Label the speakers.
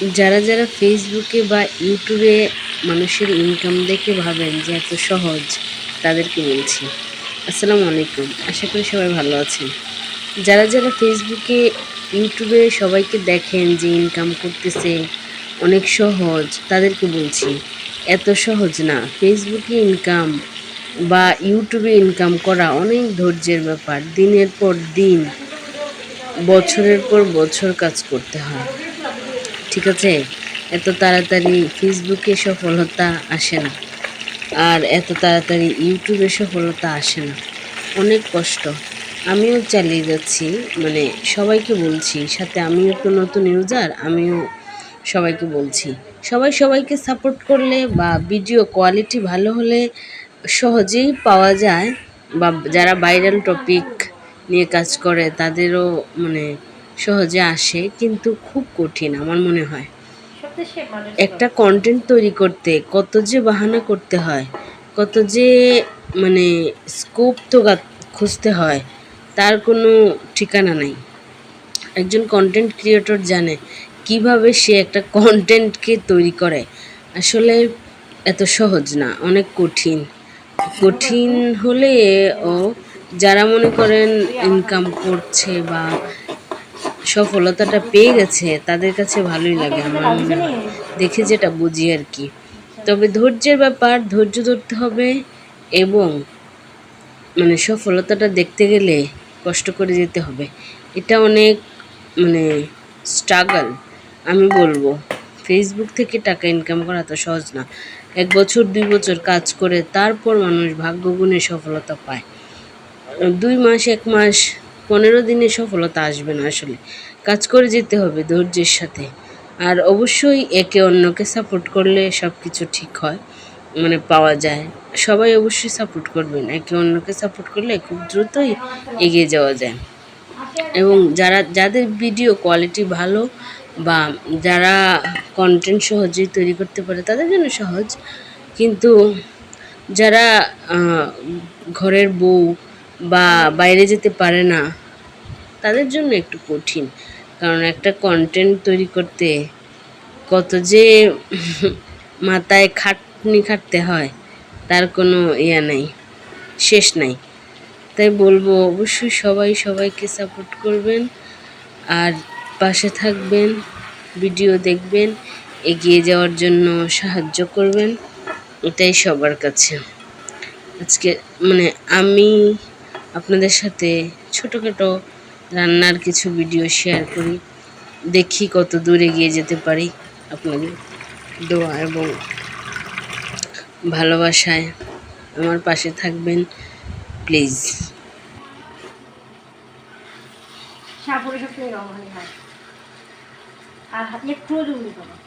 Speaker 1: যারা যারা ফেসবুকে বা ইউটিউবে মানুষের ইনকাম দেখে ভাবেন যে এত সহজ, তাদেরকে বলছি। আসসালামু আলাইকুম, আশা করি সবাই ভালো আছেন। যারা যারা ফেসবুকে ইউটিউবে সবাইকে দেখেন যে ইনকাম করতেছে, অনেক সহজ, তাদেরকে বলছি, এত সহজ না। ফেসবুকে ইনকাম বা ইউটিউবে ইনকাম করা অনেক ধৈর্যের ব্যাপার। দিনের পর দিন, বছরের পর বছর কাজ করতে হয়। ঠিক আছে? এত তাড়াতাড়ি ফেসবুকে সফলতা আসে না। আর এত তাড়াতাড়ি ইউটিউবে সফলতা আসে না। অনেক কষ্ট। আমিও চালিয়ে যাচ্ছি। মানে সবাইকে বলছি, সাথে আমিও তো নতুন ইউজার, আমিও সবাইকে বলছি। সবাই সবাইকে সাপোর্ট করলে বা ভিডিও কোয়ালিটি ভালো হলে সহজেই পাওয়া যায় বা যারা ভাইরাল টপিক নিয়ে কাজ করে, তাদেরও মানে সহজে আসে কিন্তু খুব কঠিন আমার মনে হয়। একটা কন্টেন্ট তৈরি করতে কত যে বাহানা করতে হয় কত যে মানে স্কোপ তো খুঁজতে হয় তার কোনো ঠিকানা নাই। একজন কন্টেন্ট ক্রিয়েটর জানে কীভাবে সে একটা কন্টেন্টকে তৈরি করে। আসলে এত সহজ না অনেক কঠিন। কঠিন হলে ও যারা মনে করেন ইনকাম করছে বা সফলতাটা পেয়ে গেছে, তাদের কাছে ভালোই লাগে আমার মনে হয়। দেখে যেটা বুঝি আর কি। তবে ধৈর্যের ব্যাপার, ধৈর্য ধরতে হবে এবং মানে সফলতাটা দেখতে গেলে কষ্ট করে যেতে হবে। এটা অনেক মানে স্ট্রাগল আমি বলব। ফেসবুক থেকে টাকা ইনকাম করা তো সহজ না। এক বছর, দুই বছর কাজ করে তারপর মানুষ ভাগ্যগুণে সফলতা পায়। দুই মাস, এক মাস পনেরো দিনে সফলতা আসবে না আসলে। কাজ করে যেতে হবে ধৈর্যের সাথে। আর অবশ্যই একে অন্যকে সাপোর্ট করলে সব কিছু ঠিক হয় মানে পাওয়া যায়। সবাই অবশ্যই সাপোর্ট করবেন। একে অন্যকে সাপোর্ট করলে খুব দ্রুতই এগিয়ে যাওয়া যায়। এবং যারা, যাদের ভিডিও কোয়ালিটি ভালো বা যারা কন্টেন্ট সহজেই তৈরি করতে পারে, তাদের জন্য সহজ। কিন্তু যারা ঘরের বউ বা বাইরে যেতে পারে না তাদের জন্য একটু কঠিন। কারণ একটা কন্টেন্ট তৈরি করতে কত যে মাথায় খাটনি খাটতে হয়, তার কোনো ইয়া নাই, শেষ নাই। তাই বলব, অবশ্যই সবাই সবাইকে সাপোর্ট করবেন, আর পাশে থাকবেন ভিডিও দেখবেন, এগিয়ে যাওয়ার জন্য সাহায্য করবেন, এটাই সবার কাছে। আজকে মানে আমি আপনাদের সাথে ছোটোখাটো রান্নার কিছু ভিডিও শেয়ার করি। দেখি কত দূরে গিয়ে যেতে পারি আপনাদের দোয়া এবং ভালোবাসায় আমার পাশে থাকবেন প্লিজ
Speaker 2: আর একটুও জমি করো